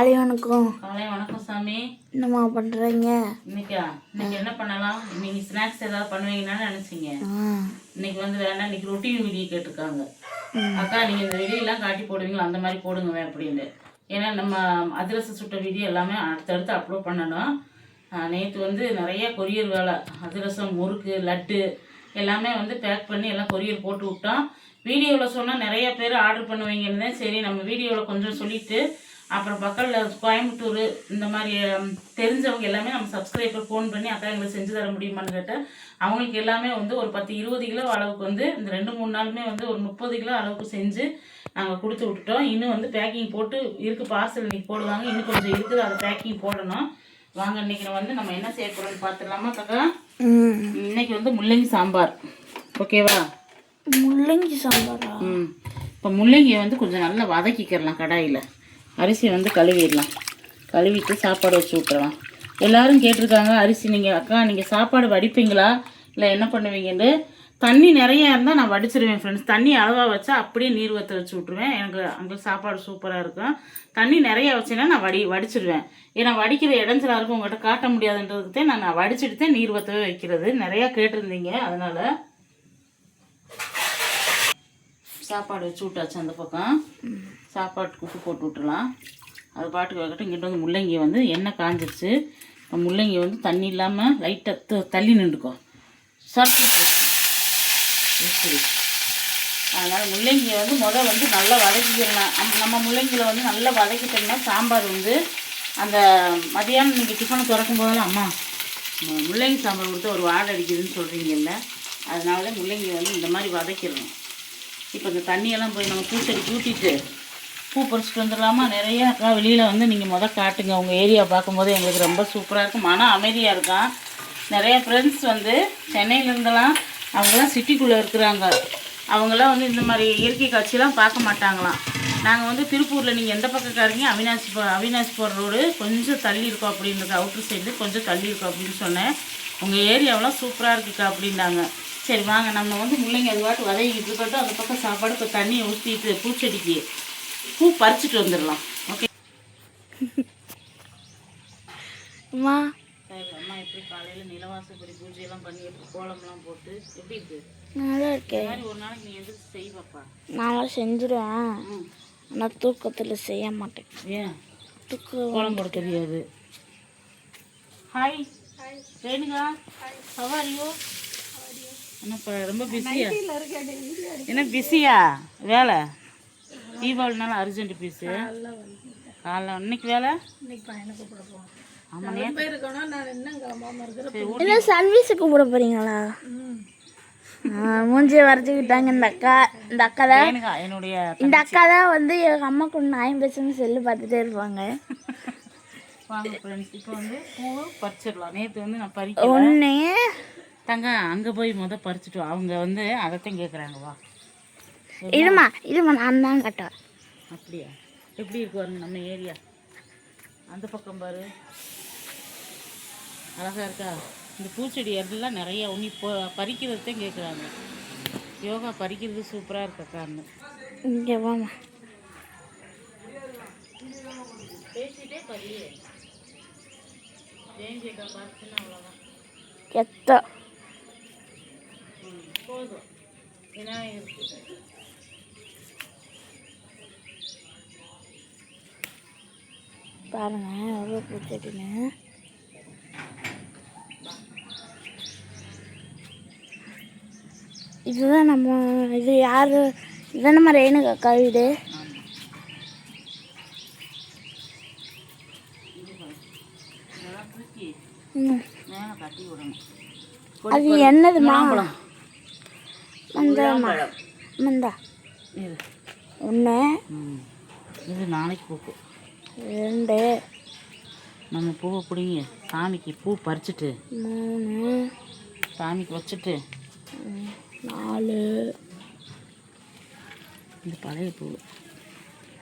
காலை வணக்கம். காலை வணக்கம் சாமி. என்னம்மா பண்ணுறீங்க இன்னைக்கா? இன்னைக்கு என்ன பண்ணலாம்? இன்னைக்கு ஸ்நாக்ஸ் ஏதாவது பண்ணுவீங்கன்னு நினைச்சீங்க. இன்னைக்கு வந்து வேணா இன்னைக்கு ரொட்டீன் வீடியோ கேட்டிருக்காங்க. அக்கா நீங்க இந்த வெளியெல்லாம் காட்டி போடுவீங்களா? அந்த மாதிரி போடுங்க அப்படின்னு ஏன்னா நம்ம அதிரசம் சுட்ட வீடியோ எல்லாமே அடுத்தடுத்து அப்லோட் பண்ணணும். நேற்று வந்து நிறைய கொரியர் வேலை. அதிரசம் முறுக்கு லட்டு எல்லாமே வந்து பேக் பண்ணி எல்லாம் கொரியர் போட்டு விட்டோம். வீடியோவில் சொன்னால் நிறைய பேர் ஆர்டர் பண்ணுவீங்கன்னு சரி. நம்ம வீடியோவில் கொஞ்சம் சொல்லிட்டு அப்புறம் பக்கத்தில் கோயம்புத்தூர் இந்த மாதிரி தெரிஞ்சவங்க எல்லாமே நம்ம சப்ஸ்கிரைபர் ஃபோன் பண்ணி அக்கா எங்களுக்கு செஞ்சு தர முடியுமான்னு கேட்டேன். அவங்களுக்கு எல்லாமே வந்து ஒரு பத்து இருபது கிலோ அளவுக்கு வந்து இந்த ரெண்டு மூணு நாளுமே வந்து ஒரு முப்பது கிலோ அளவுக்கு செஞ்சு நாங்கள் கொடுத்து விட்டுட்டோம். இன்னும் வந்து பேக்கிங் போட்டு இருக்கு பார்சல் இன்னைக்கு போடுவாங்க. இன்னும் கொஞ்சம் இருக்குது. அதை பேக்கிங் போடணும். வாங்க இன்னைக்கு வந்து நம்ம என்ன செய்ய போகிறோம்னு பார்த்துடலாமா காக்கா ம். இன்னைக்கு வந்து முள்ளங்கி சாம்பார். ஓகேவா? முள்ளங்கி சாம்பாரா? ம். இப்போ முள்ளங்கியை வந்து கொஞ்சம் நல்லா வதக்கிக்கிறலாம் கடாயில். அரிசி வந்து கழுவிடலாம். கழுவிட்டு சாப்பாடு வச்சு விட்டுறலாம் எல்லோரும் கேட்டிருக்காங்க அரிசி நீங்கள் அக்கா நீங்கள் சாப்பாடு வடிப்பீங்களா? இல்லை என்ன பண்ணுவீங்கன்னு? தண்ணி நிறையா இருந்தால் நான் வடிச்சிருவேன் ஃப்ரெண்ட்ஸ் தண்ணி அளவாக வச்சா அப்படியே நீர் வற்ற வச்சு விட்ருவேன் எனக்கு அங்கே சாப்பாடு சூப்பராக இருக்கும். தண்ணி நிறையா வச்சேன்னா நான் வடி வடிச்சிடுவேன் ஏன்னா வடிக்கிற இடைஞ்சலா இருக்கும் உங்கள்கிட்ட காட்ட முடியாதுன்றதுக்கு தான் நான் நான் வடிச்சிட்டு தான் நீர் வற்றவே வைக்கிறது. நிறையா கேட்டிருந்தீங்க அதனால். சாப்பாடு வச்சு விட்டாச்சு அந்த பக்கம். சாப்பாட்டுக்கு உப்பு போட்டு விட்டுலாம் அது பாட்டுக்கு வைக்கட்டும் இங்கிட்ட வந்து முள்ளங்கி வந்து எண்ணெய் காஞ்சிருச்சு. முள்ளங்கி வந்து தண்ணி இல்லாமல் லைட்டாக தள்ளி நின்றுக்கும் சட்டி சரி. அதனால் முள்ளங்கியை வந்து முதல் வந்து நல்லா வதக்கிக்கிறலாம் நம்ம நம்ம முள்ளங்கியில் வந்து நல்லா வதக்கிட்டோம்னா சாம்பார் வந்து அந்த மதியானம் நீங்கள் டிஃபனை திறக்கும் போதெல்லாம் அம்மா முள்ளங்கி சாம்பார் கொடுத்து ஒரு வாடை அடிக்குதுன்னு சொல்கிறீங்கல்ல அதனால முள்ளங்கியை முள்ளங்கி வந்து இந்த மாதிரி வதக்கிடணும். இப்போ இந்த தண்ணியெல்லாம் போய் நம்ம பூச்செடி ஊற்றிட்டு பூ பறிச்சுட்டு வந்துடலாமா? நிறையா இருக்கா? வெளியில் வந்து நீங்கள் முதல் காட்டுங்க. உங்கள் ஏரியா பார்க்கும்போது எங்களுக்கு ரொம்ப சூப்பராக இருக்கும். மன அமைதியாக இருக்கும் நிறைய ஃப்ரெண்ட்ஸ் வந்து சென்னையில அவங்கெல்லாம் அவங்களாம் சிட்டிக்குள்ளே இருக்கிறாங்க. அவங்களாம் வந்து இந்த மாதிரி இயற்கை காட்சியெலாம் பார்க்க மாட்டாங்களாம். நாங்கள் வந்து திருப்பூரில் நீங்கள் எந்த பக்கக்காரங்க அவினாசி போ அவினாசி போகிற ரோடு கொஞ்சம் தள்ளி இருக்கோம் அப்படின்றது அவுட்ரு சைடு கொஞ்சம் தள்ளி இருக்கோம் அப்படின்னு சொன்னேன். உங்கள் ஏரியாவெலாம் சூப்பராக இருக்குக்கா அப்படின்னாங்க. சரி வாங்க. நம்ம வந்து முள்ளங்கி அது பாட்டு வதக்கிட்டு இருக்கட்டும். அந்த பக்கம் சாப்பாடு இப்போ தண்ணியை ஊற்றிட்டு பூச்செடிக்கு பூ பறிச்சுட்டு வந்துடலாம். ஓகே அம்மா. அம்மா எப்படி காலையில் நிலவாசப்படி பூஜையெல்லாம் பண்ணி எப்படி கோலம்லாம் போட்டு எப்படி இருக்கு? நல்லா இருக்கே. மாதிரி ஒரு நாளைக்கு நீ எந்திரிச்சு செய்வாப்பா? நான்லாம் செஞ்சிருவேன். ஆனால் தூக்கத்தில் செய்ய மாட்டேன். ஏன்? தூக்கம் கோலம் போட தெரியாது. ஹாய் ரேணுகா. சவாரியோ என்னப்பா ரொம்ப பிஸியா என்ன பிஸியா வேலை? தீபாவளினால அர்ஜென்ட் பீஸு காலைல இன்னைக்கு வேலை? ஆமாம் கூப்பிட போறீங்களா? மூஞ்சியை வரைச்சிக்கிட்டாங்க இந்த அக்கா இந்த அக்கா தான் என்னுடைய இந்த அக்கா தான் வந்து எங்கள் அம்மா கூட நாயம் பேசுன்னு செல்லு பார்த்துட்டே இருப்பாங்க. வாங்க ஃப்ரெண்ட்ஸ் இப்போ வந்து பூ பறிச்சிடலாம். நேற்று வந்து நான் பறிக்கல. ஒன்று தங்க அங்கே போய் முத பறிச்சுட்டு. அவங்க வந்து அதைத்தான் கேட்குறாங்க வா. இருமா இருமா நான் தான் கட்டுவேன் அப்படியா? எப்படி இருக்கு பாருங்க நம்ம ஏரியா. அந்த பக்கம் பாரு. அழகா இருக்கா? இந்த பூச்செடி எல்லாம் நிறைய உன்னி இப்போ பறிக்கிறதுதான் கேட்குறாங்க யோகா பறிக்கிறது சூப்பராக இருக்கக்கான்னு இங்கே வாமா பேசிட்டே பறியே. ஜெயந்தியக்கா பார்த்துன்னா அவ்வளோதான் போதும். விநாயகருக்கு பாருங்க எவ்வளோ பூச்செடின்னு இதுதான் நம்ம இது யாரு இதுதான் நம்ம ரேணுகா அக்கா வீடு. அது என்னதுமா? முலாம்பழம் மந்தாமா. மந்தா. இது. ஒன்று ம். இது நாளைக்கு பூக்கும் ரெண்டு. நம்ம பூவை பிடிங்க சாமிக்கு பூ பறிச்சுட்டு மூணு. சாமிக்கு வச்சுட்டு ம், நாலு. இந்த பழைய பூ.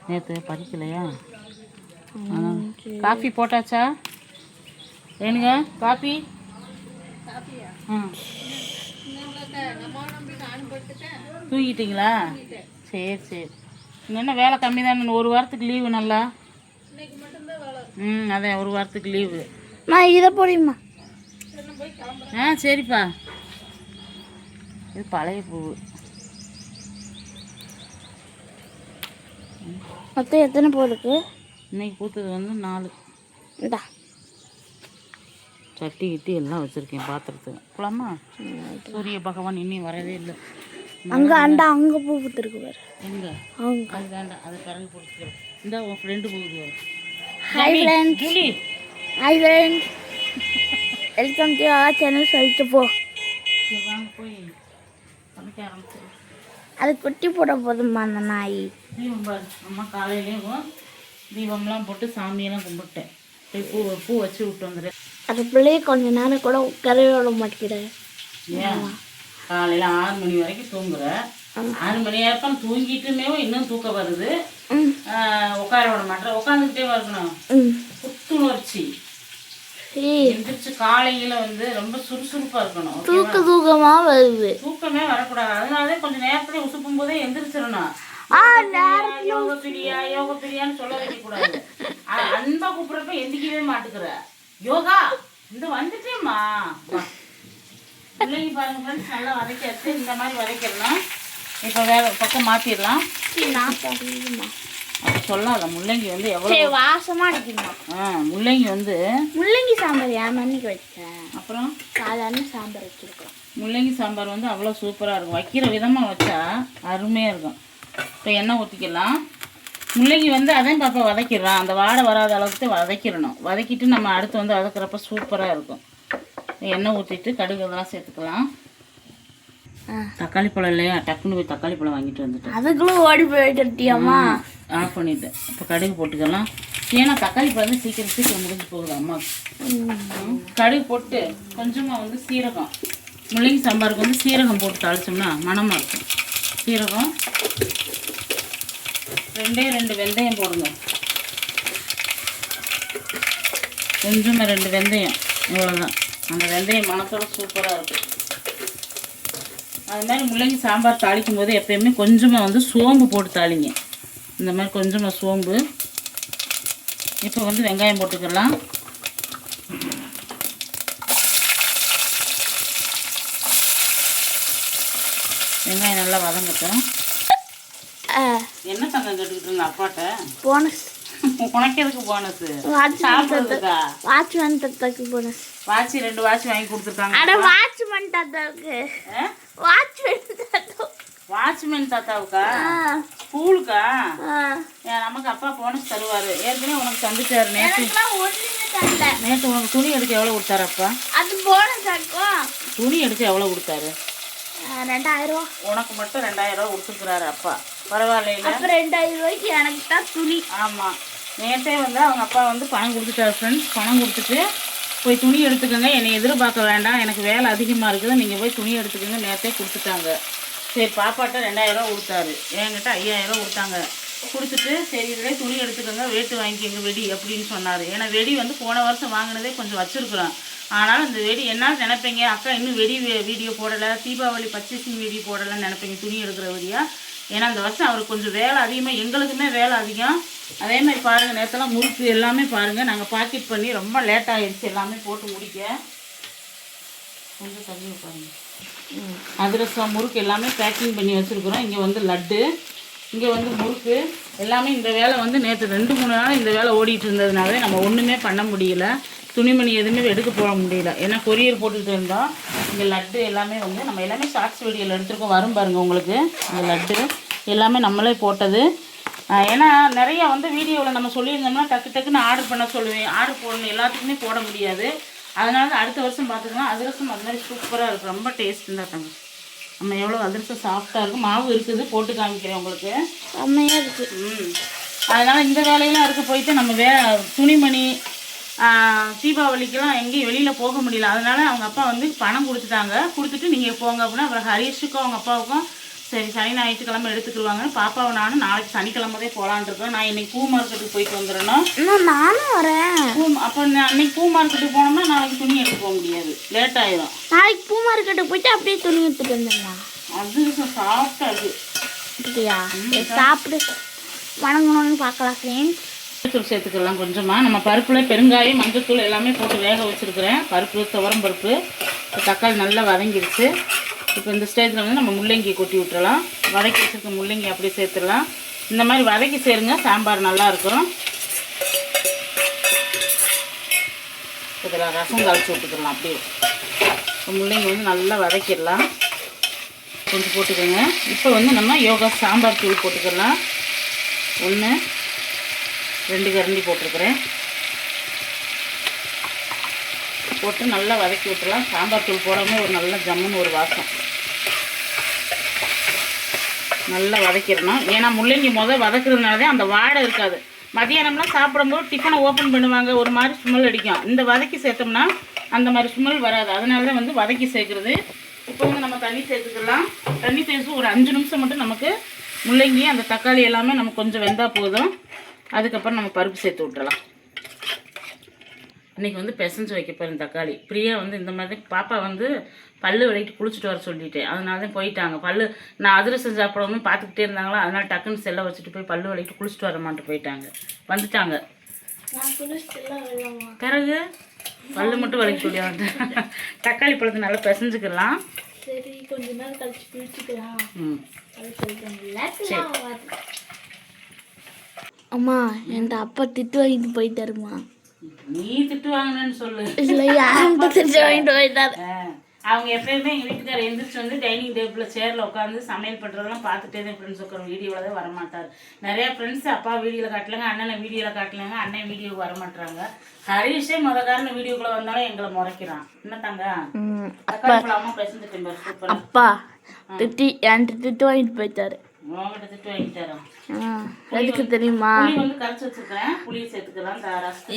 நேற்று பறிக்கலையா? காஃபி போட்டாச்சா? வேணுங்க காஃபி? ஆ. தூங்கிட்டீங்களா? சரி சரி. என்ன வேலை கம்மி தானே. ஒரு வாரத்துக்கு லீவு நல்லா? ம் அதான் ஒரு வாரத்துக்கு லீவு நான் இதை போடியுமா ஆ சரிப்பா. இது பழைய பூ. மொத்தம் எத்தனை பூ இருக்கு? இன்னைக்கு பூத்தது வந்து நாலு. இந்தா. சட்டி கிட்டி எல்லாம் வச்சுருக்கேன் பாத்திரத்துக்கு குளமா சூரிய பகவான் இன்னும் வரவே இல்லை. அங்கே அண்டா அங்கே பூ பூத்துருக்கு பாரு. எங்கே? அவங்க அது வேண்டாம் அதை கரண்ட் பிடிச்சிக்கிறோம் இந்த உன் ஃப்ரெண்டு போகுது hi friend Julie hi friend welcome to a channel சொல்லிட்டு போ போய் சமைக்க ஆரம்பிச்சிடும் அது குட்டி போட போதுமா அந்த நாய். தீபம் பாரு அம்மா காலையிலேயும் தீபம்லாம் போட்டு சாமியெல்லாம் கும்பிட்டேன். போய் பூ பூ வச்சு விட்டு வந்துடு. அது பிள்ளைய கொஞ்ச நேரம் கூட உட்காரவே விட மாட்டேங்கிறேன் ஏன்? காலையில் ஆறு மணி வரைக்கும் தூங்குற. ஆறு மணி நேரம் தூங்கிட்டுமே இன்னும் தூக்கம் வருது. உட்கார விட மாட்டேன் உட்காந்துக்கிட்டே இருக்கணும் ம். புத்துணர்ச்சி. எந்திரிச்சு காலையில வந்து ரொம்ப சுறுசுறுப்பா இருக்கணும்? தூக்க தூக்கமா வருது. தூக்கமே வரக்கூடாது. அதனாலதான் கொஞ்சம் நேரத்துல உசுப்பும் போதே எந்திரிச்சிடணும் யோக பிரியா யோக பிரியான்னு சொல்ல வைக்கக்கூடாது. அ- அன்பா கூப்பிடுறப்ப எந்திரிக்கவே மாட்டுக்கிற. யோகா இந்த வந்துட்டேம்மா. பிள்ளைங்க பாருங்க ஃப்ரெண்ட்ஸ் நல்லா வதைக்காச்சு இந்த மாதிரி வதைக்கிறணும் இப்போ வேற பக்கம் தெரியுமா அப்படி சொல்லாத முள்ளங்கி வந்து எவ்வளோ வாசமா அடிக்குமா ஆ முள்ளங்கி வந்து முள்ளங்கி சாம்பார் ஏன் மண்ணிக்கு வச்சேன் அப்புறம்? சாதாரண சாம்பார் வச்சிருக்கோம். முள்ளங்கி சாம்பார் வந்து அவ்வளோ சூப்பராக இருக்கும். வைக்கிற விதமாக வச்சா அருமையாக இருக்கும். இப்போ எண்ணெய் ஊற்றிக்கலாம் முள்ளங்கி வந்து அதையும் பாப்பா வதக்கிடலாம் அந்த வாடை வராத அளவுக்கு வதக்கிடணும். வதக்கிட்டு நம்ம அடுத்து வந்து வதக்குறப்ப சூப்பராக இருக்கும். எண்ணெய் ஊற்றிட்டு கடுகு இதெல்லாம் சேர்த்துக்கலாம். தக்காளி பழம் இல்லையா? டக்குன்னு போய் தக்காளி பழம் வாங்கிட்டு வந்துட்டேன். அதுக்குள்ள ஓடி போயிட்டியாமா ஆஃப் பண்ணிட்டேன். இப்போ கடுகு போட்டுக்கலாம். ஏன்னா தக்காளி பழம் சீக்கிரம் சீக்கிரம் முடிஞ்சு போகுது அம்மா. கடுகு போட்டு கொஞ்சமாக வந்து சீரகம். முள்ளங்கி சாம்பாருக்கு வந்து சீரகம் போட்டு தாளிச்சோம்னா மணமாக இருக்கும். சீரகம் ரெண்டே ரெண்டு வெந்தயம் போடுங்க. கொஞ்சமாக ரெண்டு வெந்தயம் இவ்வளோதான் அந்த வெந்தயம் மனத்தோட சூப்பராக இருக்கும் அது மாதிரி முள்ளங்கி சாம்பார் தாளிக்கும் போது எப்பயுமே கொஞ்சமாக வந்து சோம்பு போட்டு தாளிங்க. இந்த மாதிரி கொஞ்சமாக சோம்பு. இப்போ வந்து வெங்காயம் போட்டுக்கலாம். வெங்காயம் நல்லா வதங்கட்டும். என்ன தங்கம் கேட்டுக்கிட்டு இருந்த அப்பாட்ட? போனஸ் உனக்கு எதுக்கு போனஸ் வாட்ச் சாப்பிட்றதுக்கா? வாட்ச்மேன் தாத்தாக்கு போனஸ் வாட்சி ரெண்டு வாட்சி வாங்கி கொடுத்துருக்காங்க. அட வாட்ச்மேன் தாத்தாவுக்கு? வாட்ச்மேன் தாத்தா வாட்ச்மேன் தாத்தாவுக்கா? ஸ்கூலுக்கா நமக்கு அப்பா போனஸ் தருவாரு. ஏற்கனவே உனக்கு தந்துட்டாரு நேற்று நேற்று உனக்கு துணி எடுக்க எவ்வளோ கொடுத்தாரு அப்பா? அது போனஸ் துணி எடுக்க எவ்வளோ கொடுத்தாரு? ரெண்டாயிரம் ரூபா. உனக்கு மட்டும் ரெண்டாயிரம் ரூபா கொடுத்துருக்குறாரு அப்பா. பரவாயில்லையில. அப்ப ரெண்டாயிரம் ரூபாய்க்கு எனக்கு தான் துணி. ஆமாம் நேற்றே வந்து அவங்க அப்பா வந்து பணம் கொடுத்துட்டாரு ஃப்ரெண்ட்ஸ் பணம் கொடுத்துட்டு போய் துணி எடுத்துக்கோங்க. என்னை எதிர்பார்க்க வேண்டாம். எனக்கு வேலை அதிகமாக இருக்குது. நீங்கள் போய் துணி எடுத்துக்கோங்க. நேற்றே கொடுத்துட்டாங்க. சரி பாப்பாட்ட ரெண்டாயிரம் ரூபா கொடுத்தாரு. என்கிட்ட ஐயாயிரம் ரூபா கொடுத்தாங்க. கொடுத்துட்டு சரி இதிலே துணி எடுத்துக்கோங்க. வேட்டு வாங்கிக்கோங்க வெடி அப்படின்னு சொன்னார். ஏன்னா வெடி வந்து போன வருஷம் வாங்கினதே கொஞ்சம் வச்சுருக்குறோம். ஆனால் இந்த வெடி என்னால் நினைப்பீங்க? அக்கா இன்னும் வெடி வீடியோ போடலை. தீபாவளி பர்ச்சேசிங் வீடியோ போடலைன்னு நினைப்பீங்க? துணி எடுக்கிற வீடியோ? ஏன்னா இந்த வருஷம் அவருக்கு கொஞ்சம் வேலை அதிகமாக எங்களுக்குமே வேலை அதிகம். அதே மாதிரி பாருங்கள் நேரத்தெல்லாம் முறுக்கு எல்லாமே பாருங்கள் நாங்கள் பாக்கெட் பண்ணி ரொம்ப லேட் ஆகிடுச்சு எல்லாமே போட்டு முடிக்க. கொஞ்சம் தண்ணி பாருங்க அதிரசம் முறுக்கு எல்லாமே பேக்கிங் பண்ணி வச்சுருக்குறோம். இங்கே வந்து லட்டு இங்கே வந்து முறுக்கு. எல்லாமே இந்த வேலை வந்து நேற்று ரெண்டு மூணு நாள் இந்த வேலை ஓடிட்டு இருந்ததுனாலே நம்ம ஒன்றுமே பண்ண முடியல. துணிமணி எதுவுமே எடுக்க போக முடியல. ஏன்னா கொரியர் போட்டுட்டு இருந்தோம் இங்கே லட்டு எல்லாமே வந்து நம்ம எல்லாமே ஷார்ட்ஸ் வீடியோவில் எடுத்துருக்கோம். வரும் பாருங்கள் உங்களுக்கு. இந்த லட்டு எல்லாமே நம்மளே போட்டது. ஏன்னா நிறைய வந்து வீடியோவில் நம்ம சொல்லியிருந்தோம்னா டக்கு டக்குன்னு ஆர்டர் பண்ண சொல்லுவேன். ஆர்டர் போடணும். எல்லாத்துக்குமே போட முடியாது. அதனால தான் அடுத்த வருஷம் பார்த்துக்கலாம் அதிரசம் அது மாதிரி சூப்பராக இருக்கும். ரொம்ப டேஸ்ட் தங்க நம்ம எவ்வளோ அதிரசம் சாஃப்டாக இருக்கும். மாவு இருக்குது. போட்டு காமிக்கிறேன் உங்களுக்கு. செம்மையா இருக்கு. ம். அதனால் இந்த வேலையெல்லாம் இருக்க போயிட்டு நம்ம வே துணிமணி தீபாவளிக்கெல்லாம் எங்கேயும் வெளியில் போக முடியல. அதனால அவங்க அப்பா வந்து பணம் கொடுத்துட்டாங்க. கொடுத்துட்டு நீங்கள் போங்க அப்படின்னா அப்புறம் ஹரீஷுக்கும் அவங்க அப்பாவுக்கும் சரி சனி ஞாயிற்றுக்கிழமை எடுத்துக்கிடுவாங்கன்னு பாப்பாவை நானும் நாளைக்கு சனிக்கிழமதே போகலான் இருக்கேன் நான் இன்னைக்கு பூ மார்க்கெட்டுக்கு போயிட்டு வந்துடணும் நானும் வரேன். பூ அப்போ அன்னைக்கு பூ மார்க்கெட்டுக்கு போனோம்னா நாளைக்கு துணி எடுக்க போக முடியாது. லேட் ஆயிடும் நாளைக்கு பூ மார்க்கெட்டுக்கு போயிட்டு அப்படியே துணி எடுத்துட்டு வந்துடலாம். அதிரசம் சாஃப்டாக இருக்குது அப்படியா? சரி, சாப்பிடு. வணங்கணும்னு பார்க்கலாம் ஃப்ரெண்ட்ஸ் மஞ்சத்தூள் சேர்த்துக்கலாம் கொஞ்சமாக நம்ம பருப்பில் பெருங்காயம் மஞ்சத்தூள் எல்லாமே போட்டு வேக வச்சுருக்கிறேன். பருப்பு துவரம் பருப்பு தக்காளி நல்லா வதங்கிடுச்சு இப்போ இந்த ஸ்டேஜில் வந்து நம்ம முள்ளங்கி கொட்டி விட்டுறலாம். வதக்கி வச்சுருக்க முள்ளங்கி அப்படியே சேர்த்துடலாம். இந்த மாதிரி வதக்கி சேருங்க. சாம்பார் நல்லாயிருக்கும் இதில் ரசம் கழிச்சு விட்டுக்கலாம் அப்படியே. இப்போ முள்ளங்கி வந்து நல்லா வதக்கிடலாம். கொஞ்சம் போட்டுக்கோங்க. இப்போ வந்து நம்ம யோகா சாம்பார் தூள் போட்டுக்கலாம். ஒன்று ரெண்டு கரண்டி போட்டிருக்கிறேன். போட்டு நல்லா வதக்கி விட்டுலாம் சாம்பார் தூள் போடாமல் ஒரு நல்ல ஜம்முன்னு ஒரு வாசம். நல்லா வதக்கிடணும். ஏன்னா முள்ளங்கி முதல் வதக்குறதுனால தான் அந்த வாடை இருக்காது. மதியானம்லாம் சாப்பிடும்போது டிஃபனை ஓப்பன் பண்ணுவாங்க. ஒரு மாதிரி ஸ்மெல் அடிக்கும். இந்த வதக்கி சேர்த்தோம்னா அந்த மாதிரி ஸ்மெல் வராது. அதனால தான் வந்து வதக்கி சேர்க்குறது. இப்போ வந்து நம்ம தண்ணி சேர்த்துக்கலாம். தண்ணி சேர்த்து ஒரு அஞ்சு நிமிஷம் மட்டும் நமக்கு முள்ளங்கி அந்த தக்காளி எல்லாமே நமக்கு கொஞ்சம் வெந்தால் போதும். அதுக்கப்புறம் நம்ம பருப்பு சேர்த்து விட்டுறலாம். இன்றைக்கி வந்து பிசைஞ்சு வைக்க போகிறேன் தக்காளி. பிரியா வந்து இந்த மாதிரி பாப்பா வந்து பல்லு விளையிட்டு குளிச்சுட்டு வர சொல்லிட்டேன். அதனால தான் போயிட்டாங்க. பல்லு நான் அதிரசம் சாப்பிடாம பார்த்துக்கிட்டே இருந்தாங்களா? அதனால டக்குன்னு செல்லை வச்சுட்டு போய் பல்லு விளையிட்டு குளிச்சுட்டு வர மாட்டு போயிட்டாங்க. வந்துட்டாங்க. பிறகு பல்லு மட்டும் வலிக்க சொல்லியாங்க தக்காளி பழத்தை நல்லா பிசைஞ்சுக்கலாம். சரி கொஞ்ச நேரம் கழிச்சு குளிச்சுக்கலாம். ம். சொல்லிட்டாங்கல்ல அம்மா என்கிட்ட அப்பா திட்டு வாங்கிட்டு போயிட்டாருமா. நீ திட்டு வாங்கினேன்னு சொல்லு. இல்லை யார்கிட்ட திட்டு வாங்கிட்டு போயிட்டாரு. அவங்க எப்பயுமே எங்கள் வீட்டுக்காரர் எந்திரிச்சு வந்து டைனிங் டேபிளில் சேரில் உட்காந்து சமையல் பண்ணுறதெல்லாம் பார்த்துட்டே தான் ஃப்ரெண்ட்ஸ் உட்கார வீடியோவில் தான் வரமாட்டார். நிறையா ஃப்ரெண்ட்ஸ் அப்பா வீடியோவில் காட்டலங்க அண்ணனை வீடியோவில் காட்டலங்க அண்ணன் வீடியோவுக்கு வரமாட்டாங்க. ஹரிஷே முத காரணம் வீடியோக்குள்ளே வந்தாலும் எங்களை முறைக்கிறான். என்ன தாங்க? பாரு சூப்பர் அப்பா திட்டி என்கிட்ட திட்டு வாங்கிட்டு போயிட்டாரு. எதுக்கு தெரியுமா?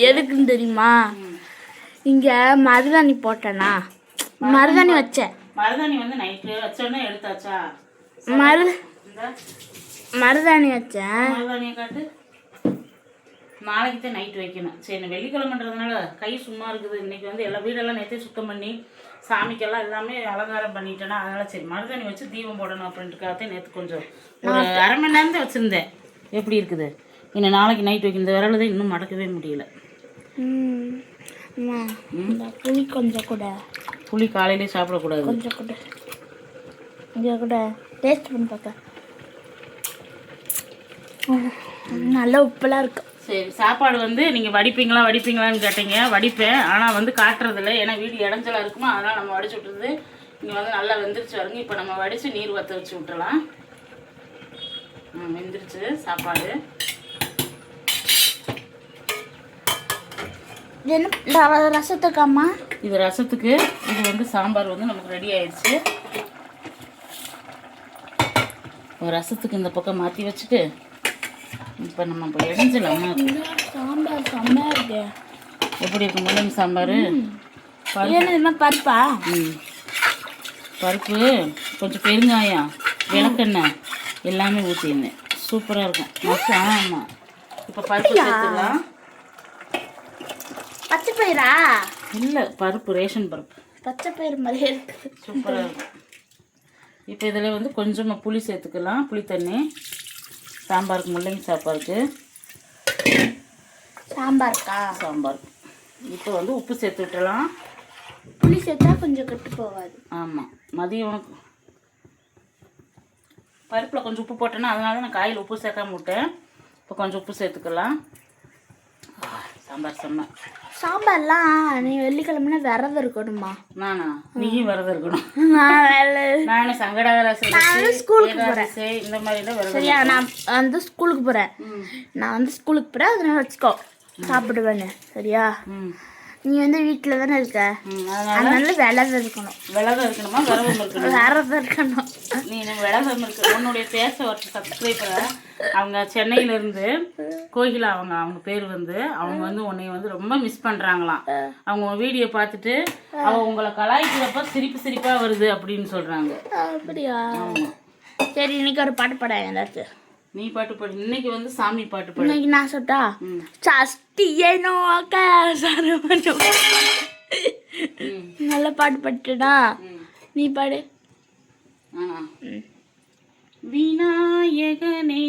எதுக்குன்னு தெரியுமா. இங்க மருதாணி போட்டேனா? மருதாணி வச்சேன். மருதாணி வந்து நைட்டு வச்சோடனே எடுத்தாச்சா? மரு மருதாணி வச்சேன். மருதாணியை காட்டு. நாளைக்கு தான் நைட் வைக்கணும். சரி வெள்ளிக்கிழமைன்றதுனால கை சும்மா இருக்குது. இன்னைக்கு வந்து எல்லா வீடெல்லாம் நேற்றே சுத்தம் பண்ணி சாமிக்கெல்லாம் எல்லாமே அலங்காரம் பண்ணிட்டேன்னா அதனால சரி மருதாணி வச்சு தீபம் போடணும் அப்படின்றதுக்காகத்தான் நேற்று கொஞ்சம் ஒரு அரை மணி நேரம் தான் வச்சுருந்தேன். எப்படி இருக்குது? இன்னும் நாளைக்கு நைட் வைக்க இந்த விரல தான் இன்னும் மடக்கவே முடியல. புளி கொஞ்சம் கூட. புளி காலையிலே சாப்பிடக்கூடாது. கொஞ்சம் கூட. இங்கே கூட டேஸ்ட் பண்ணி பார்க்க நல்ல உப்பெல்லாம் இருக்கு. சரி சாப்பாடு வந்து நீங்கள் வடிப்பீங்களா வடிப்பீங்களான்னு கேட்டீங்க. வடிப்பேன். ஆனால் வந்து காட்டுறதில்ல. ஏன்னா வீடு இடைஞ்சலா இருக்குமா அதனால் நம்ம வடிச்சு விட்டுறது இங்கே வந்து நல்லா வெந்துருச்சு வருங்க இப்போ நம்ம வடித்து நீர் வற்ற வச்சு விட்டுறலாம். ம் வெந்துருச்சு சாப்பாடு. ரசத்துக்காம்மா? இது ரசத்துக்கு இது வந்து சாம்பார் வந்து நமக்கு ரெடி ஆயிடுச்சு. ரசத்துக்கு இந்த பக்கம் மாற்றி வச்சுட்டு இப்போ நம்ம இப்போ இடைஞ்சலாமா சாம்பார் செம்மையா இருக்கு எப்படி இருக்கு முள்ளங்கி சாம்பார் என்ன பருப்பா? ம். பருப்பு கொஞ்சம் பெருங்காயம் விளக்கெண்ணெய் எல்லாமே ஊற்றிருந்தேன் சூப்பராக இருக்கும். மசா ஆமாம் இப்போ பருப்பு சேர்த்துக்கலாம் பச்சை பயிரா? இல்லை பருப்பு ரேஷன் பருப்பு. பச்சை பயிர் மாதிரியே இருக்கு. சூப்பராக இருக்கும். இப்போ இதில் வந்து கொஞ்சமாக புளி சேர்த்துக்கலாம் புளி தண்ணி. சாம்பாருக்கு முள்ளங்கி சாப்பாருக்கு சாம்பார்க்கா? சாம்பார். இப்போ வந்து உப்பு சேர்த்து விட்டுறலாம். புளி சேர்த்தா கொஞ்சம் கெட்டு போகாது. ஆமாம் மதியம் பருப்பில் கொஞ்சம் உப்பு போட்டேன்னா அதனால தான் நான் காயில் உப்பு சேர்க்காம விட்டேன். இப்போ கொஞ்சம் உப்பு சேர்த்துக்கலாம். சாம்பார் செம்ம சாம்பார்லாம் நீ வெள்ளிக்கிழமைனா விரதம் இருக்கணுமா நானா? நீயும் விரதம் இருக்கணும். நான். வேலை நானும் ஸ்கூலுக்கு ஏகாதசி இந்த மாதிரி சரியா நான் வந்து ஸ்கூலுக்கு போகிறேன் நான் வந்து ஸ்கூலுக்கு போகிறேன் அதனால வச்சுக்கோ. சாப்பிடுவேன்னு. சரியா? நீ வந்து வீட்டில் தானே இருக்க? அதனால விரதம் இருக்கணும். விரதம் இருக்கணுமா? விரதம் இருக்கணும்? விரதம் இருக்கணும். நீ விரதம் இருக்கு உன்னுடைய பேச ஒரு சப்ஸ்கிரைபரை அவங்க சென்னையில இருந்து கோகிலா அவங்க அவங்க பேர் வந்து அவங்க வந்து உன்னை வந்து ரொம்ப மிஸ் பண்றாங்களாம். அவங்க வீடியோ பார்த்துட்டு அவ உங்களை கலாய்க்கிறப்ப சிரிப்பு சிரிப்பா வருது அப்படின்னு சொல்றாங்க. அப்படியா? சரி இன்னைக்கு ஒரு பாட்டு பாட ஏதாச்சும் நீ பாட்டு பாடு. இன்னைக்கு வந்து சாமி பாட்டு பாடு. இன்னைக்கு நான் சொல்லிட்டா. சஷ்டியை நோக்க நல்ல பாட்டு பாட்டுடா நீ பாடு. விநாயகனே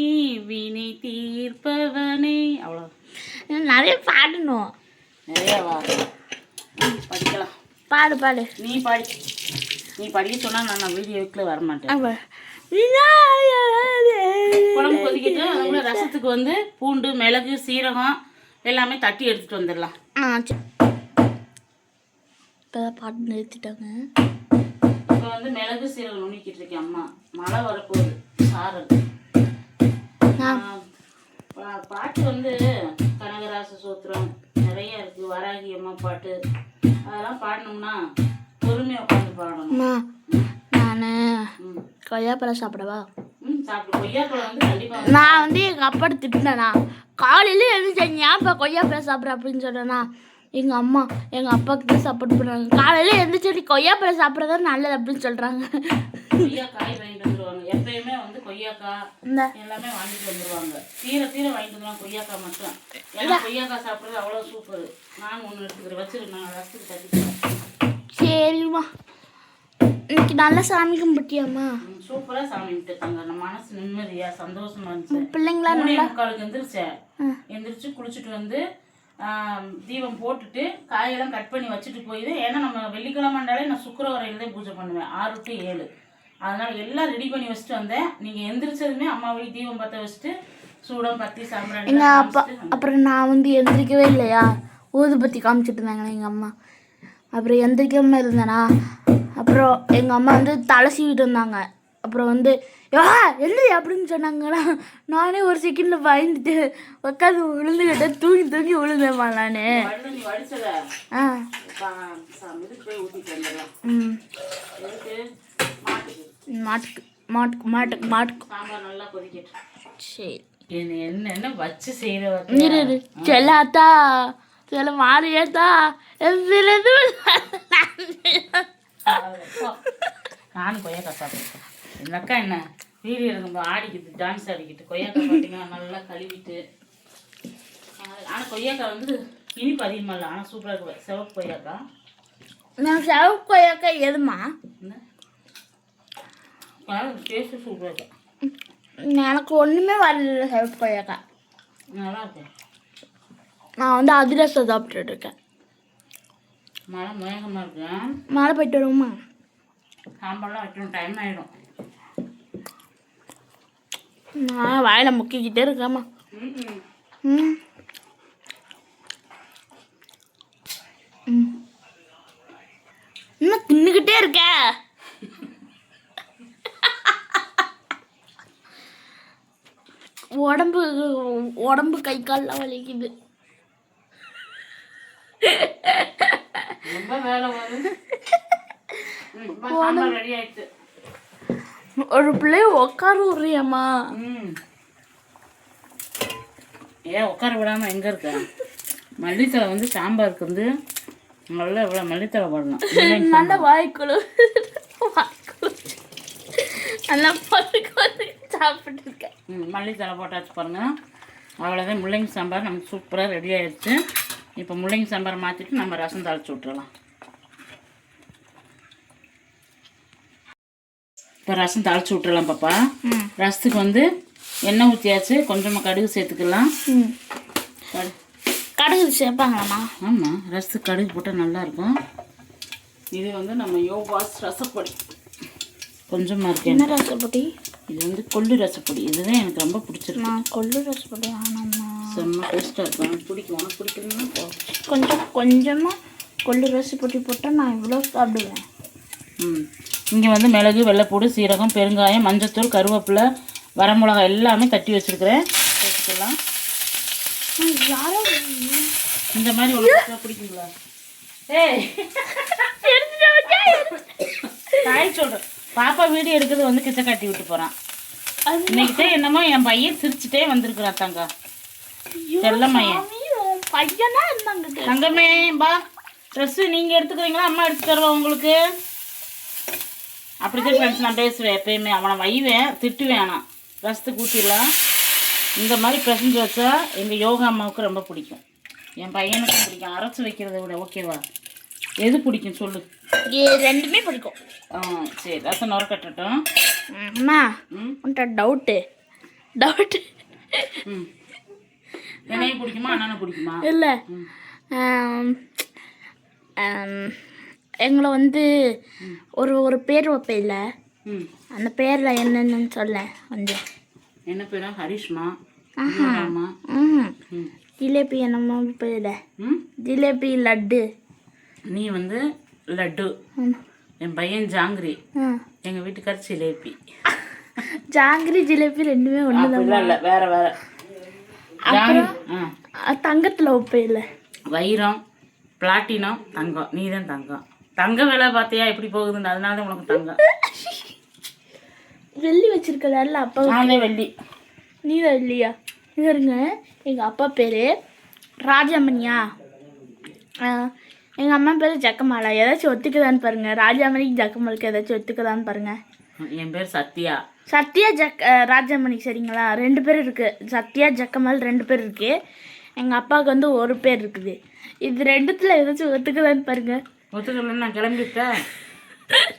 வினை தீர்ப்பவனே. அவ்வளோ நிறைய பாடணும். நிறையவா படிக்கலாம். பாடு பாடு. நீ படி. நீ படிக்க சொன்னா நான் வீடியோக்குள்ள வர மாட்டேன் அப்ப விநாயகரே. ரசத்துக்கு வந்து பூண்டு மிளகு சீரகம் எல்லாமே தட்டி எடுத்துட்டு வந்துடலாம். இப்போதான் பாட்டு நிறுத்திட்டாங்க. இப்போ வந்து மிளகு சீரகம் நுணுக்கிட்டு இருக்கேன் அம்மா. மழை வரப்போகுது. சாரல். பாட்டு வந்து கனகராச சூத்திரம் நிறைய இருக்கு. வராகி அம்மா பாட்டு. அதெல்லாம் பாடணும்னா பொறுமையாக உட்காந்து பாடணும். நான் கொய்யாப்பழம் சாப்பிடவா? நான் வந்து எங்கள் அப்பா திட்டினேண்ணா. காலையில எழுந்திரிச்சேன் ஏன்ப்பா கொய்யாப்பழம் சாப்பிட்ற அப்படின்னு சொன்னேன்னா எங்கள் அம்மா எங்கள் அப்பாவுக்கு தான் சப்போர்ட் பண்ணுறாங்க காலையில் எழுந்திரிச்சு நீ கொய்யாப்பழம் சாப்பிட்றது நல்லது அப்படின்னு சொல்கிறாங்க கொய்யாக்காய் வாங்கிட்டு வந்துருவாங்க. எப்பயுமே வந்து கொய்யாக்காய் இந்த எல்லாமே வாங்கிட்டு வந்துருவாங்க. தீர தீர வாங்கிட்டு வந்துருவாங்க. கொய்யாக்காய் மட்டும். ஏன்னா கொய்யாக்காய் சாப்பிட்றது அவ்வளோ சூப்பர் நான் ஒன்று எடுத்துக்கிறேன். வச்சிரு நான் ரசத்துக்கு தட்டிக்கிறேன். சரிம்மா. இன்னைக்கு நல்ல சாமி கும்பிட்டியாம்மா? சூப்பராக சாமி விட்டுருக்காங்க நம்ம மனசு நிம்மதியா சந்தோஷமா இருந்துச்சு. பிள்ளைங்களா மூணே முக்காலுக்கு எந்திரிச்சேன். எந்திரிச்சு குளிச்சுட்டு வந்து தீபம் போட்டுட்டு காயெல்லாம் கட் பண்ணி வச்சுட்டு போயிது ஏன்னா நம்ம வெள்ளிக்கிழமைண்டாலே நான் சுக்கரவரையில் தான் பூஜை பண்ணுவேன் ஆறு டு ஏழு. அதனால எல்லாம் ரெடி பண்ணி வச்சுட்டு வந்தேன். நீங்க எந்திரிச்சதுமே அம்மா வழி தீபம் பற்ற வச்சுட்டு சூடம் பத்தி சாம்பிராணி அப்பா அப்புறம் நான் வந்து எந்திரிக்கவே இல்லையா? ஊதுபத்தி காமிச்சிட்டு இருந்தாங்களே எங்கள் அம்மா. அப்புறம் எந்திரிக்காம இருந்தேனா? அப்புறம் எங்கள் அம்மா வந்து தலை சீவிட்டு இருந்தாங்க. அப்புறம் வந்து யா எந்திரி அப்படின்னு சொன்னாங்களா நானே ஒரு செகண்டில் பயந்துட்டு உட்காந்து விழுந்துக்கிட்டேன் தூங்கி தூங்கி விழுந்தேம்மா நான். ஆ. ம். மாட்டுக்கு. மாட்டுக்கு மாட்டுக்கு மாட்டுக்கு நல்லா கொதிக்கட்டும். சரி. என்ன என்னென்ன வச்சு செய்கிற இரு சில மாறியாத்தா எது நானும் கொய்யாக்காய் சாப்பிடுறேன் எங்கள் அக்கா என்ன வீடியோ எடுக்கும்போது ஆடிக்கிட்டு டான்ஸ் ஆடிக்கிட்டு கொய்யாக்காய் பார்த்தீங்கன்னா நல்லா கழுவிட்டு ஆனால் கொய்யாக்காய் வந்து இனிப்பு அதிகமாக இல்லை ஆனால் சூப்பராக இருக்கு. சிவப்பு கொய்யாக்காய் நான் சிவப்பு கொய்யாக்கா எதுமா டேஸ்ட்டு சூப்பராக இருக்கு. எனக்கு ஒன்றுமே வரல சிவப்பு கொய்யாக்கா நல்லா இருக்கு. நான் வந்து அதிரசம் சாப்பிட்டுட்டு இருக்கேன் மழை மேகமாக இருக்கு. மழை போயிட்டு வருமா? சாம்பார்லாம் வைக்கணும் டைம் ஆகிடும் நான் வாயில முக்கிக்கிட்டே இருக்கேம்மா. ம். இன்னும் தின்னுக்கிட்டே இருக்க? உடம்பு உடம்பு கை கால்லாம் வலிக்குது ரொம்ப வேலை வருது ம், அம்மா, சாம்பார் ரெடி ஆயிடுச்சு ஒரு பிள்ளைய உட்கார விட்றியம்மா. ஏன் உட்கார விடாம எங்க இருக்க? மல்லித்தலை வந்து சாம்பாருக்கு வந்து நல்லா இவ்வளோ மல்லித்தலை போடணும். நல்ல வாய்க்குழு வாய்க்குழு நல்லா பொறுக்கு சாப்பிட்டு இருக்கேன் மல்லித்தலை போட்டாச்சு பாருங்க. அவ்வளோதான். முள்ளங்கி சாம்பார் நமக்கு சூப்பராக ரெடி ஆயிடுச்சு. இப்போ முள்ளங்கி சாம்பார் மாற்றிட்டு நம்ம ரசம் தாளிச்சு விட்றலாம் இப்போ ரசம் தாளிச்சு விட்றலாம் பாப்பா. ரசத்துக்கு வந்து எண்ணெய் ஊற்றியாச்சு கொஞ்சமாக கடுகு சேர்த்துக்கலாம். கடுகு சேர்ப்பாங்களாம்மா? ஆமாம் ரசத்துக்கு கடுகு போட்டால் நல்லாயிருக்கும். இது வந்து நம்ம யோகாஸ் ரசப்பொடி. கொஞ்சமாக இருக்கு என்ன ரசப்பொடி? இது வந்து கொள்ளு ரசப்பொடி. இதுதான் எனக்கு ரொம்ப பிடிச்சிருக்கு. நான் கொள்ளு ரசப்பொடி ஆனாம்மா செம்ம டேஸ்ட்டாக இருக்கும். பிடிக்கும். உனக்கு பிடிக்கணும்னா கொஞ்சம் கொஞ்சமாக கொள்ளு ரசப்பொடி போட்டால் நான் இவ்வளோ சாப்பிடுவேன். ம். இங்கே வந்து மிளகு வெள்ளைப்பூடு சீரகம் பெருங்காயம் மஞ்சத்தூள் கருவேப்பிலை வரமிளகாய் எல்லாமே தட்டி வச்சுருக்கிறேன். சேர்த்துக்கலாம். இந்த மாதிரி உனக்கு பிடிக்குங்களா ஏய்! தாய் சொல்கிறேன் பாப்பா வீடியோ எடுக்கிறது வந்து கிச்ச காட்டி விட்டு போகிறான் இன்னைக்கிட்டே என்னமோ என் பையன் சிரிச்சுட்டே வந்திருக்கிறான் தங்க செல்லம்மையன் பையனா இருந்தாங்க. தங்கமே பா. ட்ரெஸ்ஸு நீங்கள் எடுத்துக்கிறீங்களா? அம்மா எடுத்து தருவா உங்களுக்கு. அப்படிதான் ஃப்ரெண்ட்ஸ் நான் பேசுவேன் எப்பயுமே. அவனை வைவேன் திட்டுவேன் ஆனால் ரசத்துக்கு ஊற்றிடலாம் இந்த மாதிரி பிசைஞ்சு வச்சா எங்கள் யோகா அம்மாவுக்கு ரொம்ப பிடிக்கும். என் பையனுக்கும் பிடிக்கும். அரைச்சி வைக்கிறத விட ஓகேவா எது பிடிக்கும் சொல்லு? ரெண்டுமே பிடிக்கும். ஆ சரி. ரசம் நுர கட்டட்டும். அம்மா உன்ட்ட டவுட்டு டவுட்டு ம். என்னையும் பிடிக்குமா அண்ணனை பிடிக்குமா? இல்லை. எங்களை வந்து ஒரு ஒரு பேர் வைப்பேல அந்த பேரில் என்னென்னு சொல்ல வந்து. என்ன பேரா? ஹரிஷ்மா. ஜிலேபி என்னமோ பேர். ம்? ஜிலேபி லட்டு. நீ வந்து லட்டு. என் பையன் ஜாங்கிரி. ஆ. எங்க வீட்டுக்கார் சிலேபி ஜாங்கிரி ஜிலேபி ரெண்டுமே ஒன்று அப்படிலாம் இல்லை வேற வேற. ஆ. தங்கத்தில் வைப்பேல வைரம் பிளாட்டினம் தங்கம். நீ தான் தங்கம். தங்க விலை பார்த்தியா எப்படி போகுதுன்னு. அதனால தான் உனக்கு தங்கம் வெள்ளி வச்சிருக்கல அப்பா நானே வெள்ளி. நீ தான் இல்லையா இருங்க. எங்கள் அப்பா பேர் ராஜாமணியா? எங்கள் அம்மா பேர் ஜக்கமாலா ஏதாச்சும் ஒத்துக்குதான்னு பாருங்க. ராஜாமணிக்கு ஜக்கமாலுக்கு ஏதாச்சும் ஒத்துக்குதான்னு பாருங்க. என் பேர் சத்யா. சத்யா ஜக் ராஜாமணி சரிங்களா? ரெண்டு பேர் இருக்கு. சத்யா ஜக்கமால் ரெண்டு பேர் இருக்கு. எங்கள் அப்பாவுக்கு வந்து ஒரு பேர் இருக்குது. இது ரெண்டுத்துல ஏதாச்சும் ஒத்துக்குதான்னு பாருங்க. ஒத்துக்கலன்னு நான் கிளம்பிட்டேன்.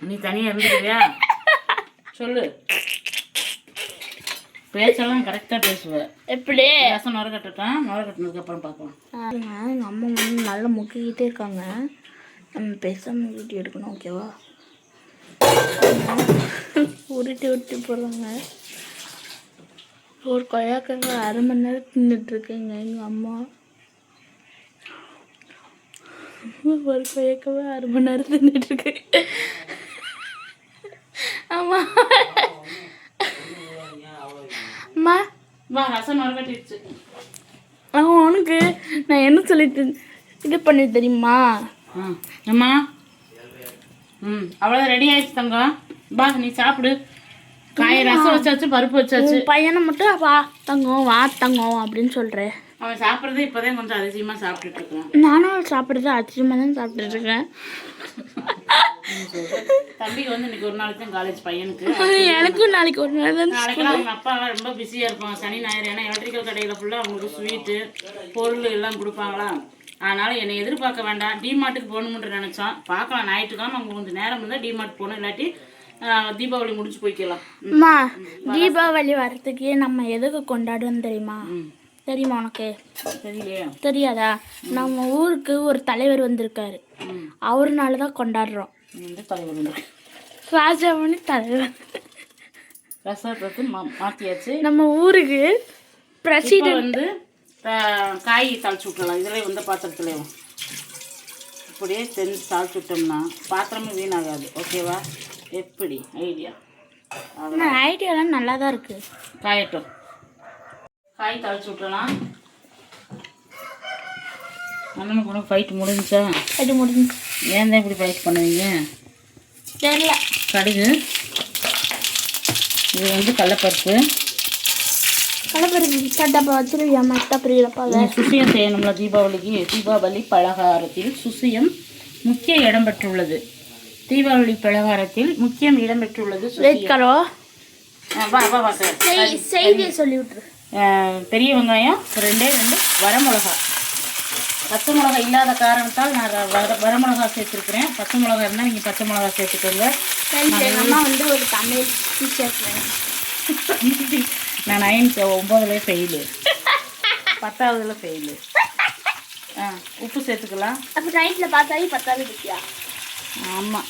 நீ தனியாக இருந்துக்குவியா சொல்லு. பேச்செல்லாம் கரெக்டாக பேசுவேன் எப்படி? ரசம் நுர கட்டுட்டேன் நுர கட்டினதுக்கு அப்புறம் பார்க்கலாம் எங்கள் அம்மா வந்து நல்லா முக்கிக்கிட்டே இருக்காங்க. நம்ம பேசாம வீடியோ எடுக்கணும் ஓகேவா உருட்டி உருட்டி போடுறாங்க. ஒரு கொய்யாக்கங்க அரை மணி நேரம் தின்னுட்டு இருக்கேங்க எங்கள் அம்மா. ஒரு கொய்யாக்கவே அரை மணி நேரம் தின்னுட்டு இருக்கு. ஆமா. அம்மா. வா ரசம் நுர கட்டிடுச்சு அவன் உனக்கு. நான் என்ன சொல்லிட்டு இது பண்ணி தெரியுமா? அம்மா. ம் அவ்வளோ ரெடி ஆயிடுச்சு தங்கம். பா நீ சாப்பிடு. காய ரசம் வச்சாச்சு பருப்பு வச்சாச்சு. பையனை மட்டும் வா தங்கம் வா தங்கம் அப்படின்னு சொல்கிறேன் அவன் சாப்பிட்றது இப்போதான் கொஞ்சம் அதிசயமாக சாப்பிட்டுட்டு இருக்கான். நானும் சாப்பிட்றது அதிகமாக தான் சாப்பிட்டுட்டு இருக்கேன். தம்பிக்கு வந்து இன்னைக்கு ஒரு நாளைக்கு தான் காலேஜ் பையனுக்கு. எனக்கும் நாளைக்கு ஒரு நாள் தான் நாளைக்கெல்லாம் அவங்க அப்பா ரொம்ப பிஸியாக இருப்பாங்க. சனி ஞாயிறு ஏன்னா எலக்ட்ரிக்கல் கடையில் ஃபுல்லாக அவங்களுக்கு ஸ்வீட்டு பொருள் எல்லாம் கொடுப்பாங்களா? அதனால என்னை எதிர்பார்க்க வேண்டாம். டிமார்ட்டுக்கு போகணும்னு நினச்சோம் பார்க்கலாம். ஞாயிற்றுக்கிழமை அவங்க கொஞ்சம் நேரம் இருந்தால் டிமார்ட் போகணும். இல்லாட்டி தீபாவளி முடிச்சு போய்க்கலாம். தீபாவளி வரத்துக்கு நம்ம எதுக்கு கொண்டாடுவோம் தெரியுமா? தெரியுமா உனக்கு? தெரியாதா? நம்ம ஊருக்கு ஒரு தலைவர் வந்திருக்காரு. அவர்னால தான் கொண்டாடுறோம். வந்து ராஜாமணி தலைவர் மாற்றியாச்சு நம்ம ஊருக்கு பிரசிடென்ட் வந்து காய் தாளிச்சு விட்டுறலாம் இதில் எந்த பாத்திரத்துலேயும் இப்படியே செஞ்சு தாளிச்சு விட்டோம்னா பாத்திரமும் வீணாகாது. ஓகேவா எப்படி? ஐடியா ஐடியாலாம் நல்லா தான் இருக்குது காயட்டும். காய் தாளிச்சு விட்டுறலாம். அண்ணனுக்கு கூட ஃபைட் முடிஞ்சா? அது முடிஞ்சு ஏன் தான் இப்படி ஃபைட் பண்ணுவீங்க? தெரியல. கடுகு. இது வந்து கடலப்பருப்பு. கலப்பருப்பு சட்டப்பா வச்சிருவியா மத்த பிரியப்பா இது சுசியம் செய்யணும்ல தீபாவளிக்கு. தீபாவளி பலகாரத்தில் சுசியம் முக்கிய இடம் பெற்றுள்ளது. தீபாவளி பலகாரத்தில் முக்கியம் இடம் பெற்றுள்ளது சொல்லி விட்டுரு பெரிய வெங்காயம் ரெண்டே ரெண்டு வரமிளகா. பச்சை மிளகா இல்லாத காரணத்தால் நான் வர வரமிளகா சேர்த்துருக்கிறேன். பச்சை மிளகா இருந்தால் நீங்கள் பச்சை மிளகா சேர்த்துக்கோங்க. வந்து ஒரு தமிழ் டீச்சர் நான் நைன்த் ஒம்போதுல ஃபெயிலு பத்தாவதுல ஃபெயிலு ஆ உப்பு சேர்த்துக்கலாம். அப்போ நைட்டில் பார்த்தாலே பத்தாவது போயிட்டியா ஆமாம்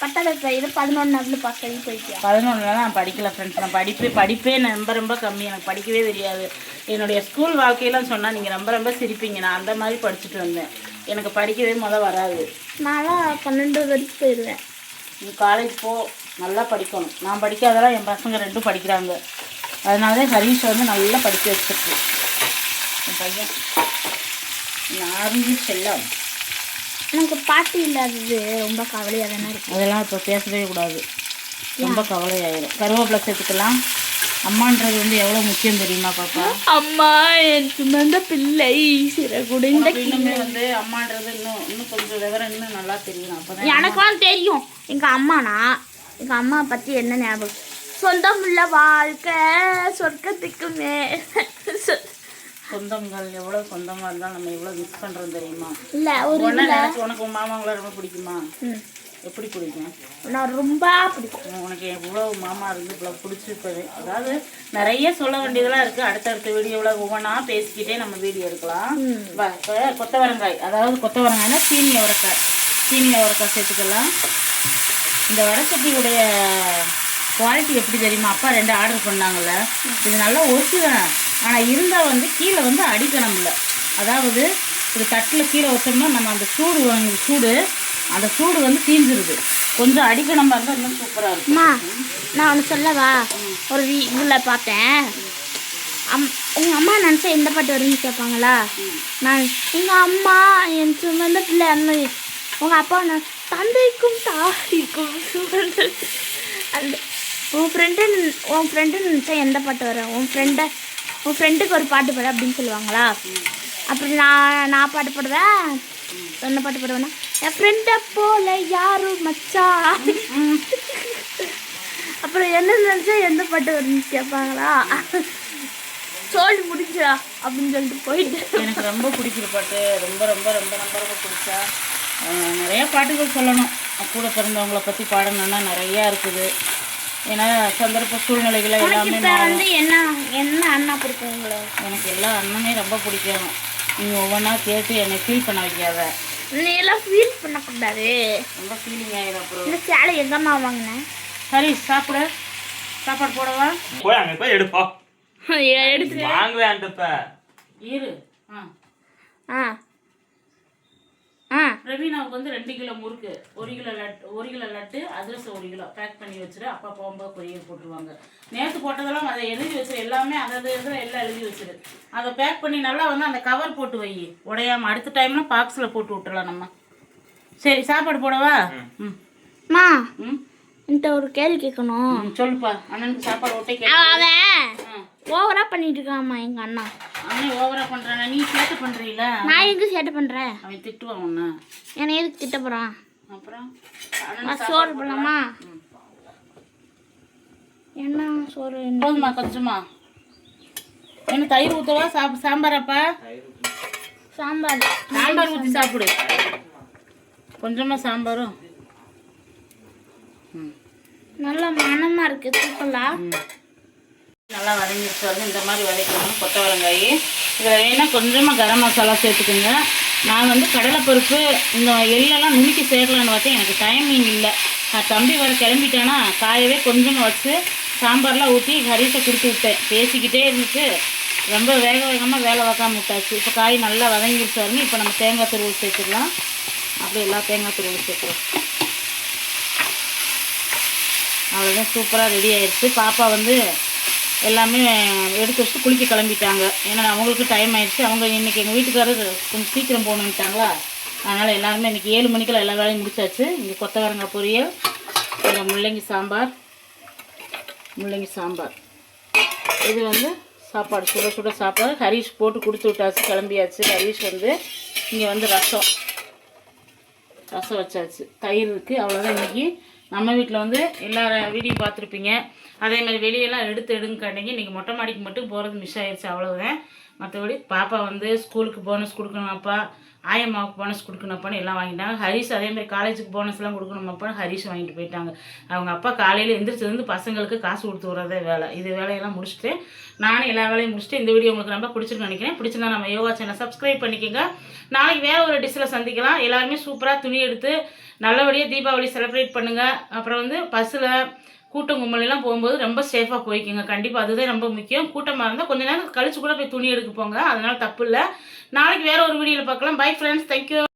பத்தாவது போயிடு பதினொன்றாவது பத்தாவது போயிட்டியா? பதினொன்றுல நான் படிக்கல ஃப்ரெண்ட்ஸ் நான் படிப்பே படிப்பே நான் ரொம்ப ரொம்ப கம்மி. எனக்கு படிக்கவே தெரியாது. என்னுடைய ஸ்கூல் வாழ்க்கையெல்லாம் சொன்னால் நீங்கள் ரொம்ப ரொம்ப சிரிப்பீங்க. நான் அந்த மாதிரி படிச்சுட்டு வந்தேன். எனக்கு படிக்கவே முத வராது. நான்லாம் பன்னெண்டு வரைக்கும் போயிடுவேன் நீ காலேஜ் போ. நல்லா படிக்கணும். நான் படிக்காதெல்லாம் என் பசங்க ரெண்டும் படிக்கிறாங்க. அதனால தான் ஹரீஷ் வந்து நல்லா படிக்க வச்சிருக்கு. என் பையன். நார்மலி செல்லம். எனக்கு பாட்டி இல்லாதது ரொம்ப கவலையாக தானே இருக்கு. அதெல்லாம் இப்போ பேசவே கூடாது. ரொம்ப கவலையாயிரும். கருவேப்பிலை சேர்த்துக்கலாம். அம்மான்றது வந்து எவ்வளோ முக்கியம் தெரியுமா பாப்பா? அம்மா என் சுமந்த பிள்ளை சிற குடிந்த இன்னுமே வந்து அம்மான்றது இன்னும் இன்னும் கொஞ்சம் விவரம் இன்னும் நல்லா தெரியணும் அப்போ எனக்கெல்லாம் தெரியும். எங்கள் அம்மானா எங்கள் அம்மா பற்றி என்ன ஞாபகம்? சொந்தம் உள்ள வாழ்க்கை சொர்க்கத்துக்குமே சொந்தங்கள் எவ்வளோ சொந்தமாக இருந்தாலும் நம்ம எவ்வளோ மிஸ் பண்ணுறோம் தெரியுமா? இல்லை ஒரு நினச்சி உனக்கு உன் ரொம்ப பிடிக்குமா. எப்படி பிடிக்கும்? நான் ரொம்ப பிடிக்கும். உனக்கு எவ்வளோ மாமா இருந்து இவ்வளோ பிடிச்சிருப்பது. அதாவது நிறைய சொல்ல வேண்டியதெல்லாம் இருக்குது அடுத்தடுத்த வீடியோவில் ஒவ்வொன்றா பேசிக்கிட்டே நம்ம வீடியோ எடுக்கலாம். இப்போ கொத்தவரங்காய் அதாவது கொத்தவரங்காய்னா சீனி அவரைக்காய். சீனி அவரைக்காய் சேர்த்துக்கலாம். இந்த வடசட்டியுடைய குவாலிட்டி எப்படி தெரியுமா? அப்பா ரெண்டு ஆர்டர் பண்ணாங்கல்ல. இது நல்லா ஒருத்துவேன் ஆனால் இருந்தால் வந்து கீழே வந்து அடிக்கணும்ல அதாவது இது தட்டில் கீழே வச்சோம்னா நம்ம அந்த சூடு வாங்குது சூடு அந்த சூடு வந்து தீஞ்சிருது. கொஞ்சம் அடிக்கணுமா இருந்தால் இன்னும் சூப்பராக இருக்கும். நான் ஒன்று சொல்லவா? ஒரு இதில் பார்த்தேன். அம் உங்கள் அம்மா நினச்சா எந்த பாட்டு வருதுன்னு கேட்பாங்களா? நான் எங்கள் அம்மா என் சுமந்த பிள்ளை அந்த உங்கள் அப்பா நான் தந்தைக்கும் தாய்க்கும் சுமந்த அந்த உன் ஃப்ரெண்டு உன் ஃப்ரெண்டுன்னு நினச்சா எந்த பாட்டு வரும்? உன் ஃப்ரெண்டை உன் ஃப்ரெண்டுக்கு ஒரு பாட்டு பாடு அப்படின்னு சொல்லுவாங்களா? அப்புறம் நான் நான் பாட்டு பாடுவேன் என்ன பாட்டு பாடுவேன்னா என் ஃப்ரெண்டை போல யாரும் மச்சா? அப்புறம் என்ன நினச்சா எந்த பாட்டு வரும்னு கேட்பாங்களா சொல்லி முடிஞ்சா அப்படின்னு சொல்லிட்டு போயிட்டு. எனக்கு ரொம்ப பிடிக்கிற பாட்டு ரொம்ப ரொம்ப ரொம்ப ரொம்ப ரொம்ப பிடிச்சா நிறையா நிறைய பாட்டுகள் சொல்லணும். கூட பிறந்தவங்கள பற்றி பாடணும்னா நிறையா இருக்குது. ஏன்னா சந்தர்ப்ப சூழ்நிலைகளை எல்லாமே வந்து என்ன என்ன அண்ணா பிடிக்கும் உங்களுக்கு எனக்கு எல்லா அண்ணனே ரொம்ப பிடிக்கும். நீங்கள் ஒவ்வொன்றா கேட்டு என்னை ஃபீல் பண்ண வைக்காத. நீ எல்லாம் ஃபீல் பண்ணக்கூடாது. ரொம்ப ஃபீலிங் ஆகிடும் அப்புறம் இந்த சேலை எங்கம்மா வாங்கினேன்? சரி சாப்பிட. சாப்பாடு போடவா? போய் அங்க போய் எடுப்பா. எடுத்து வாங்குவேன்ட்டப்ப இரு. ஆ. ஆ. பிரவீனாவுக்கு வந்து ரெண்டு கிலோ முறுக்கு ஒரு கிலோ லட்டு ஒரு கிலோ லட்டு அதிரசம் ஒரு கிலோ. பேக் பண்ணி வச்சிரு அப்பா போகும்போது கொரியர் போட்டுருவாங்க. நேற்று போட்டதெல்லாம் அதை எழுதி வச்சிரு எல்லாமே அதாவது இதில் எல்லாம் எழுதி வச்சிரு. அதை பேக் பண்ணி நல்லா வந்து அந்த கவர் போட்டு வை. உடையாம அடுத்த டைம்ல பாக்ஸில் போட்டு விட்டுறலாம் நம்ம. சரி சாப்பாடு போடவா? ம். அம்மா ம் என்கிட்ட ஒரு கேள்வி கேட்கணும். ம், சொல்லுப்பா. அண்ணனுக்கு சாப்பாடு ஒட்டை கே அவன் ஓவரா பண்ணிட்டு இருக்காம்மா எங்க அண்ணா. அண்ணன் ஓவரா பண்றானா. நீ சேட்டை பண்றீல நான் எங்க சேட்டை பண்றேன் அவன் திட்டுவான் உன்னை. என்னை எதுக்கு திட்ட போறான்? அப்புறம்? சோறு போடலாமா. என்ன சோறு? போதுமா கொஞ்சமா. என்ன தயிர் ஊற்றவா சாப் சாம்பாராப்பா? சாம்பார். சாம்பார் ஊற்றி சாப்பிடு. கொஞ்சமாக சாம்பாரும். நல்ல மனமா இருக்கு தூக்கலாம் ம். நல்லா வதங்கிடுச்சு. வந்து இந்த மாதிரி வதக்கணும் கொத்தவரங்காய். இதில் வேணால் கொஞ்சமாக கரம் மசாலா சேர்த்துக்குங்க. நான் வந்து கடலைப்பருப்பு இந்த எள்ளெல்லாம் நுணுக்கி சேர்க்கலான்னு பார்த்தேன். எனக்கு டைமிங் இல்லை. நான் தம்பி வர கிளம்பிட்டேன்னா காயவே கொஞ்சமாக வச்சு சாம்பார்லாம் ஊற்றி ஹரிசை கொடுத்து விட்டேன். பேசிக்கிட்டே இருந்துச்சு ரொம்ப வேக வேகமாக வேலை பார்க்காம விட்டாச்சு. இப்போ காய் நல்லா வதங்கிடுச்சு வரணும் இப்போ நம்ம தேங்காய் துருவல் சேர்த்துக்கலாம் அப்படியே எல்லா தேங்காய் துருவல் சேர்த்துக்கலாம் அவ்வளோதான் சூப்பராக ரெடி ஆயிடுச்சு. பாப்பா வந்து எல்லாமே எடுத்து வச்சுட்டு குளிக்க கிளம்பிட்டாங்க. ஏன்னா அவங்களுக்கு டைம் ஆயிடுச்சு. அவங்க இன்றைக்கி எங்கள் வீட்டுக்காரர் கொஞ்சம் சீக்கிரம் போகணுன்ட்டாங்களா அதனால் எல்லாருமே இன்னைக்கு ஏழு மணிக்கெல்லாம் எல்லா வேலையும் முடிச்சாச்சு. இங்கே கொத்தவரங்காய் பொரியல் இந்த முள்ளங்கி சாம்பார் முள்ளங்கி சாம்பார். இது வந்து சாப்பாடு சுட சுட சாப்பாடு. ஹரீஷ் போட்டு கொடுத்து விட்டாச்சு கிளம்பியாச்சு. ஹரீஷ் வந்து இங்கே வந்து ரசம் ரசம் வச்சாச்சு. தயிர் இருக்குது அவ்வளோதான் இன்றைக்கி நம்ம வீட்டில் வந்து எல்லா வீடியோ பார்த்துருப்பீங்க. அதே மாதிரி வெளியெல்லாம் எடுத்து எடுங்க கண்டிங்க இன்றைக்கி மொட்டை மாடிக்கு மட்டும் போகிறது மிஸ் ஆயிடுச்சு அவ்வளோதான் மற்றபடி பாப்பா வந்து ஸ்கூலுக்கு போனஸ் கொடுக்கணும்ப்பா ஆயம்மாவுக்கு போனஸ் கொடுக்கணும்ப்பான்னு எல்லாம் வாங்கிட்டாங்க. ஹரிஷ் அதே மாதிரி காலேஜுக்கு போனஸ்லாம் கொடுக்கணுமாப்பான்னு ஹரிஷ் வாங்கிட்டு போயிட்டாங்க. அவங்க அப்பா காலையில் எந்திரிச்சிருந்து பசங்களுக்கு காசு கொடுத்து விட்றதே வேலை. இது வேலையெல்லாம் முடிச்சுட்டு நானும் எல்லா வேலையும் முடிச்சுட்டு இந்த வீடியோ உங்களுக்கு ரொம்ப பிடிச்சிருக்குன்னு நினைக்கிறேன். பிடிச்சிருந்தா நம்ம யோகா சேனல் சப்ஸ்கிரைப் பண்ணிக்கோங்க. நாளைக்கு வேற ஒரு டிஷ்ஷில் சந்திக்கலாம். எல்லாருமே சூப்பராக துணி எடுத்து நல்லபடியாக தீபாவளி செலிப்ரேட் பண்ணுங்கள் அப்புறம் வந்து பஸ்ஸில் கூட்டம் கும்பல் எல்லாம் போகும்போது ரொம்ப சேஃபாக போய்க்குங்க. கண்டிப்பாக அதுதான் ரொம்ப முக்கியம். கூட்டமாக இருந்தால் கொஞ்ச நேரம் கழிச்சு கூட போய் துணி எடுக்க போங்க. அதனால தப்பு இல்லை. நாளைக்கு வேற ஒரு வீடியோவில் பார்க்கலாம். Bye friends thank you